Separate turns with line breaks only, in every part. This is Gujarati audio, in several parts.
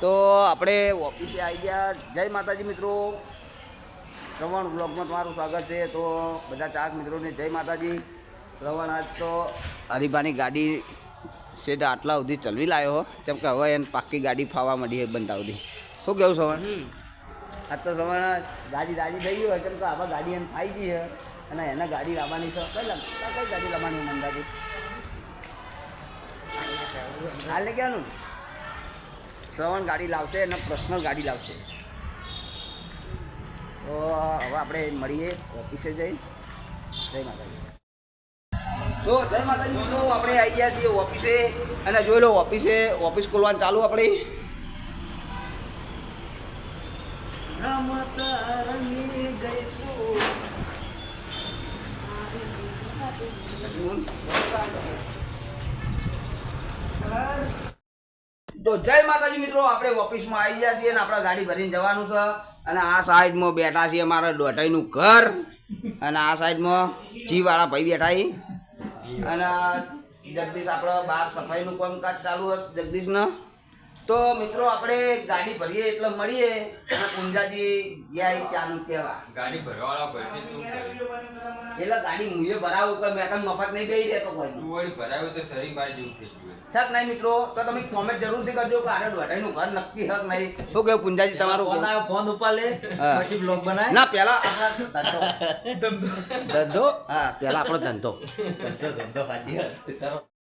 તો આપણે ઓફિસે આવી ગયા. જય માતાજી મિત્રો. શ્રવણ બ્લોગમાં તમારું સ્વાગત છે. તો બધા ચાર મિત્રોને જય માતાજી. શ્રવણ આજ તો હરીફાની ગાડી સેટ આટલા સુધી ચલવી લાવ્યો હો. કેમ કે હવે એને પાક્કી ગાડી ફાવા મળી બનતા સુધી શું કેવું શ્રવણ? આજ તો શ્રવણ ગાડી રાજી થઈ ગયું હોય કેમ કે આવા ગાડી એને ફાઈ ગઈ છે અને એને ગાડી લાવવાની છે. કઈ કઈ ગાડી લાવવાની મંદાજી? હાલ ક્યાંનું શ્રવણ ગાડી લાવશે અને પર્સનલ ગાડી લાવશે. તો હવે આપણે મળીએ ઓફિસે જઈ. જય માતાજી. તો જય માતાજી મિત્રો આપણે આવી ગયા છીએ ઓફિસે. અને જોઈ લો ઓફિસે ઓફિસ ખોલવાનું ચાલુ આપણે. તો જય માતાજી મિત્રો, આપણે ઓફિસમાં આવી ગયા છીએ અને આપણે ગાડી ભરીને જવાનું છે. અને આ સાઈડમાં બેઠા છીએ મારા દોઢાઈનું ઘર. અને આ સાઈડમાં જીવાળા ભાઈ બેઠા અને જગદીશ, આપણે બહાર સફાઈનું કામકાજ ચાલુ હશે. જગદીશને તો મિત્રો આપણે ગાડી ભરીએ એટલે મળીએ. અને પુંજાજી ગયા ચાલુ કહેવા.
ગાડી ભરવાળા ભરતી તું
એટલે ગાડી મુએ ભરાવું કે મેં તમે મફત નહીં બેહી રહેતો કોઈ
તું વળી ભરાવ્યું તો શરીર બાર જેવું થઈ ગયું
શક નહીં મિત્રો તો તમે કોમેન્ટ જરૂરથી કરજો કે આરે દોઢાઈનું ઘર નક્કી હક નહીં. શું કહ્યું પુંજાજી તમારો
ફોન આવ્યો ફોન ઉપર લે. પછી બ્લોગ બનાય.
ના પેલા ધંધો.
ધંધો.
હા પેલા આપણો ધંધો.
ધંધો ધંધો વાત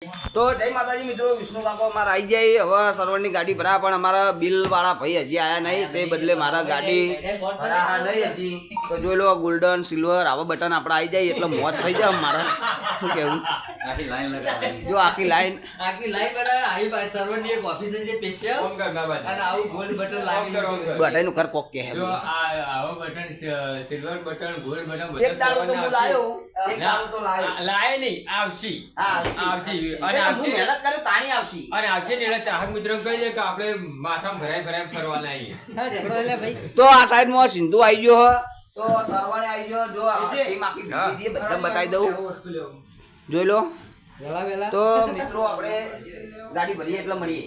તો જય માતાજી મિત્રો વિષ્ણુ કાકો અમારે આવી જાય હવે સર્વરની ગાડી ભરા પણ અમારા બિલ વાળા ભાઈ હજી આયા નહીં. તે બદલે મારા ગાડી ભરા નહીં હજી. તો જોઈ લો ગોલ્ડન સિલ્વર આવા બટન આપણે આવી જાય એટલે મોત થઈ જાય મારા શું કેવું
આખી લાઈન લગાવવાની
જો આખી લાઈન
આખી લાઈન બનાવે આવી પાસે સર્વરની એક ઓફિસ છે સ્પેશિયલ
ઓમ
અને આવું ગોલ્ડ બટન
કર,
ઘર કોક કે હે
જો આવો button silver button gold button
એક દાડો તો લાયો. એક દાડો તો લાયો.
લાય નહીં આવશે.
હા,
આવશે. અને આવશે
મહેનત કર્યો તાણી આવશે.
અને આવશે ને એટલે ચાહક મિત્રો કહી દે કે આપણે માથામાં ભરાય ભરાય ફરવાના આવીએ
તો આ સાઈડમાં સિંધુ આવી ગયો હે. તો સરવાણે આવી ગયો જો આખી દીધી બધા બતાવી દઉં. જોઈ લો. તો મિત્રો આપણે ગાડી ભરીએ એટલે મળીએ.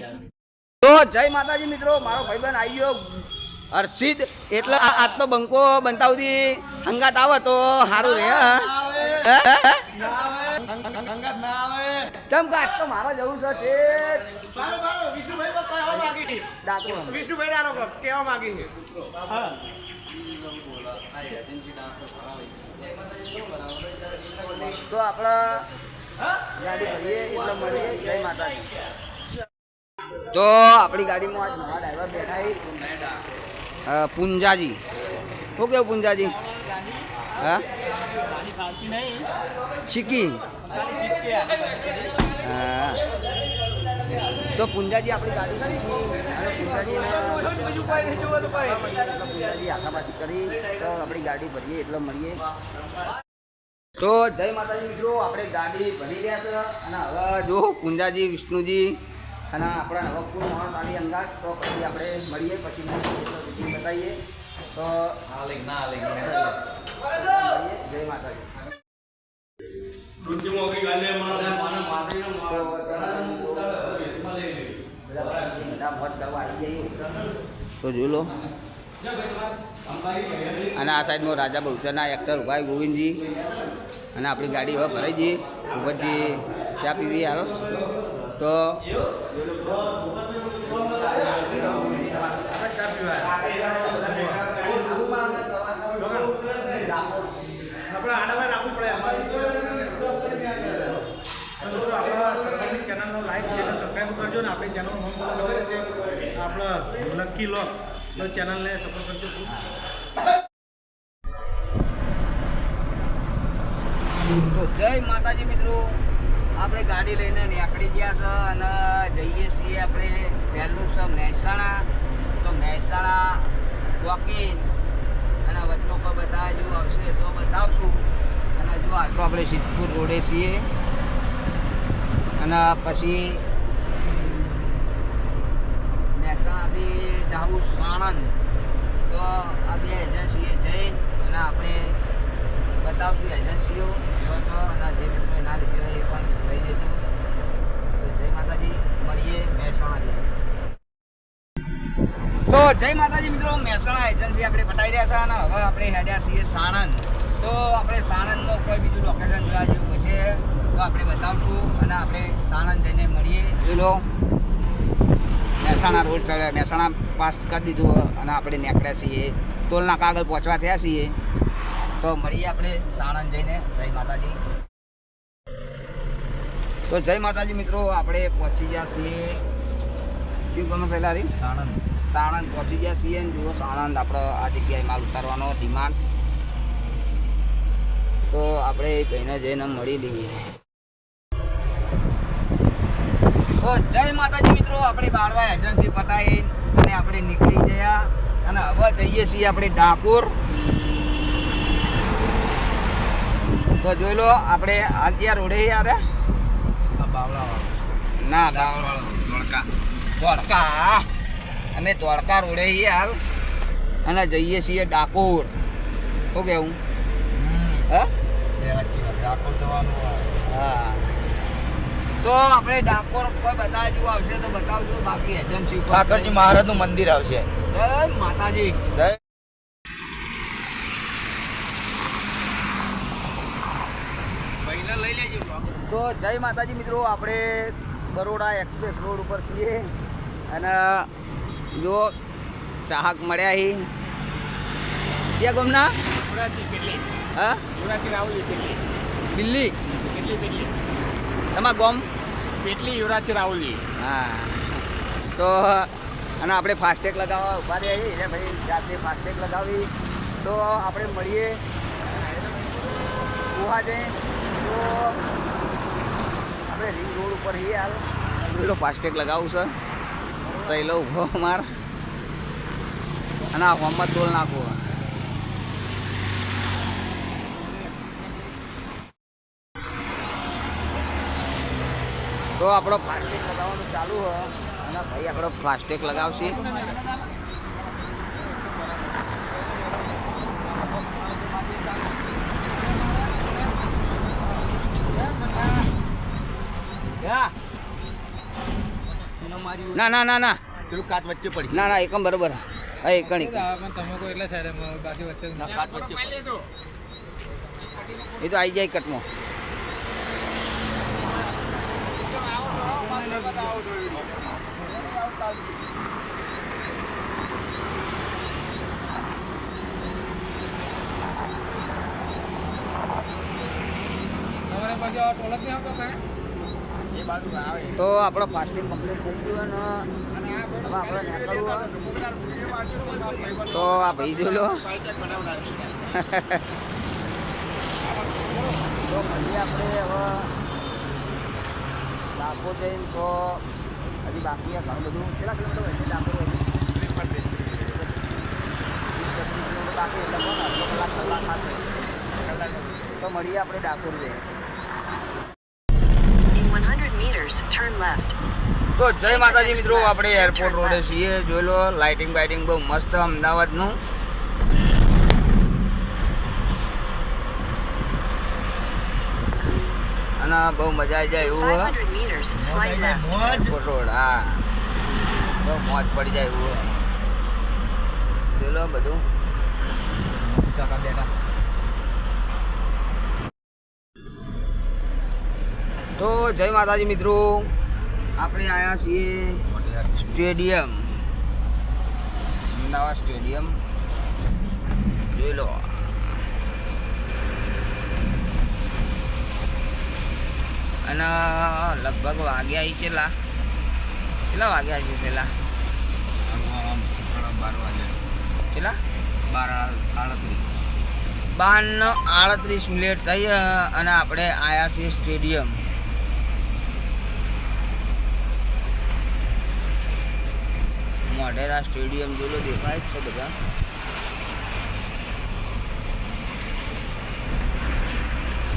તો જય માતાજી મિત્રો મારો ભાઈબંધ આવી ગયો. હર્ષિત એટલે આજનો બંકો બનતા સુધી હંગાત આવે તો સારું રહે હા? હે? હે? હે?
સંગત ના આવે
ચમ તો મારે જવું છે ઠેઠ.
બારો બારો વિષ્ણુભાઈ પણ કહેવા માંગી
ડાકોર.
વિષ્ણુભાઈ નાનો કહેવા માંગી છે. હા.
તો આપણા ગાડી ભરીએ એટલે મળીએ. જય માતાજી. તો આપણી ગાડીમાં આજ નવા ડ્રાઈવર બેઠા પૂંજાજી પુંજાજી. શું કેવું પુંજાજી? હા? શીખી. તો પુંજાજી આપણી ગાડી કરી? અને પૂંજાજી આખા આખાપાછી કરી તો આપણી ગાડી ભરીએ એટલે મળીએ. તો જય માતાજી મિત્રો આપણે ગાડી ભરી રહ્યા છે અને હવે જો પુંજાજી વિષ્ણુજી અને આપણા હવે કુલ માણસ આવી અંગાત તો પછી આપણે મળીએ પછી બતાવીએ. તો. જય માતાજી. તો જોઈ લો. અને આ સાઈડમાં રાજા બહુચરના એક્ટર ઉભાઈ ગોવિંદજી. અને આપણી ગાડી હવે ભરાઈ જઈએ ઉપરથી ચા પીવી હાલ. તો
ચેનલનો લાઈક છે સબસ્ક્રાઈબ કરજો ને. આપણી ચેનલનું નામ તમને ખબર જ છે આપણા લકી લો તો ચેનલને સપોર્ટ કરજો
તો જય માતાજી મિત્રો. આપણે ગાડી લઈને નીકળી ગયા છે અને જઈએ છીએ આપણે પહેલું છે મહેસાણા. તો મહેસાણા વોકિંગ અને વચનો પર બધા જો આવશે તો બતાવશું. અને જો આ તો આપણે સિદ્ધપુર રોડે છીએ. અને પછી મહેસાણાથી જવું સાણંદ. તો આ એજન્સીએ જઈને અને આપણે બતાવશું એજન્સીઓ, તો અને જે મિત્રો ના એ પણ લઈ જજો તો જય માતાજી, મળીએ મહેસાણાથી તો જય માતાજી મિત્રો, મહેસાણા એજન્સી આપણે બતાવી રહ્યા છે અને હવે આપણે હેડ્યા છીએ સાણંદ. તો આપણે સાણંદનું કોઈ બીજું લોકેશન જોવા જેવું છે તો આપણે બતાવશું અને આપણે સાણંદ જઈને મળીએ. એ લો. મહેસાણા રોડ ચડે મહેસાણા પાસ કરી દીધું અને આપણે નીકળ્યા છીએ. ટોલના કાગળ પહોંચવા થયા છીએ. તો મળીએ આપણે સાણંદ જઈને. જય માતાજી. તો જય માતાજી મિત્રો આપણે પહોંચી ગયા છીએ. શું ગમે સહેલારી
સાણંદ.
સાણંદ પહોંચી ગયા છીએ જુઓ સાણંદ આપણો આ જગ્યાએ માલ ઉતારવાનો ડિમાન્ડ. તો આપણે એ ભાઈને જઈને મળી લઈએ. તો જય માતાજી મિત્રો આપણે બારવા એજન્સી પટાઈ અને આપણે નીકળી ગયા. અને હવે જઈએ છીએ આપણે ડાકોર. તો જોઈ લો આપણે હાલ ત્યાં રોડે યાર. ના બાવળો ધોળકા અમે ધોળકા રોડે હાલ. અને જઈએ છીએ ડાકોર. શું કેવું? હા?
ડાકોર જવાનું
હા. તો આપણે ડાકોર કોઈ બતાવજો જેવું આવશે તો બતાવજો બાકી એજન્સી ઉપર.
ઠાકરજી મહારાજનું મંદિર આવશે.
જય માતાજી.
જય.
તો જય માતાજી મિત્રો આપણે બરોડા એક્સપ્રેસ રોડ ઉપર છીએ. અને જો ચાહક મળ્યા હી. ક્યાં ગમના? હા? દિલ્હી. તમારા ગોમ?
કેટલી યુવરાજ રાહુલજી
હા. તો અને આપણે ફાસ્ટેગ લગાવવા ઊભા રહ્યા છીએ. એટલે ભાઈ જાતે ફાસ્ટેગ લગાવી. તો આપણે મળીએ. ગુહા જઈએ. તો આપણે રિંગ રોડ ઉપર છીએ હાલ. પેલો ફાસ્ટેગ લગાવું છે. સહેલો ઊભો માર અને આ હોમત ટોલ નાખવું. તો આપણો પ્લાસ્ટિક લગાવવાનું ચાલુ હોય અને ભાઈ આપણો પ્લાસ્ટિક લગાવશે. ના ના ના ના.
પેલું કાચ વચ્ચે પડી.
ના ના એકમ બરોબર. હા એકણ એકમ
તમે કોઈ એટલે સાઈડ બાકી વચ્ચે
ના કાચ વચ્ચે
એ તો આવી જાય કટમાં
તમારે પાછું આ ટોલક નહીં આવતો કાંઈ
તો આપણો ફાસ્ટિંગ કમ્પ્લીટ થઈ ગયું અને હવે આપણે નીકળવું તો આ ભાઈ જો લો તો મળીએ આપણે હવે ડાકોર જઈને તો હજી બાકી ઘણું બધું. કેટલા કિલોમીટર હોય? છે ડાકોર કિલોમીટર બાકી એટલે કોણ? અડધો કલાક કલાક થશે તો મળીએ આપણે ડાકોર જઈએ
In 100 meters, turn left.
તો જય માતાજી મિત્રો આપણે એરપોર્ટ રોડે છીએ. જોઈ લો લાઇટિંગ બાઇટિંગ બહુ મસ્ત અમદાવાદનું. અને બહુ મજા આવી જાય એવું હે.
500 meters, slight left.
રોડ હા. બહુ મોજ પડી જાય એવું. હે. જોઈ લો બધું.
કાકા બેટા
તો જય માતાજી મિત્રો. આપણે આવ્યા છીએ સ્ટેડિયમ. અમદાવાદ સ્ટેડિયમ. જોઈ લો. અને લગભગ વાગ્યા કેટલા? કેટલા વાગ્યા છે છેલ્લા? કેટલા?
બાર આડત્રીસ
બારનો આડત્રીસ મિનિટ થઈ અને આપણે આવ્યા છીએ સ્ટેડિયમ. મોઢેરા સ્ટેડિયમ જોલો દેખાય જ છે બધા.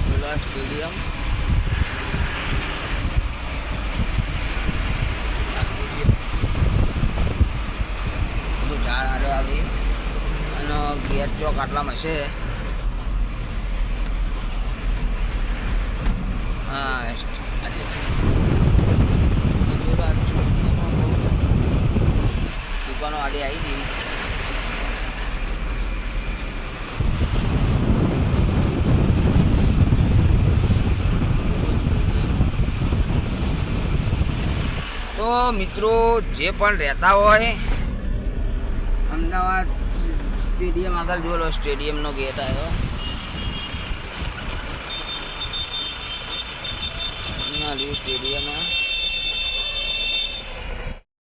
સ્ટેડિયમ આ સ્ટેડિયમ. બધું ઝાડ આડો આવી. અને ગેટ ચોક આટલામાં છે. હા દુકાનો આડી આવી ગઈ. તો મિત્રો, જે પણ રહેતા હોય અમદાવાદ સ્ટેડિયમ આગળ જોયેલો સ્ટેડિયમનો ગેટ આવ્યો. સ્ટેડિયમ.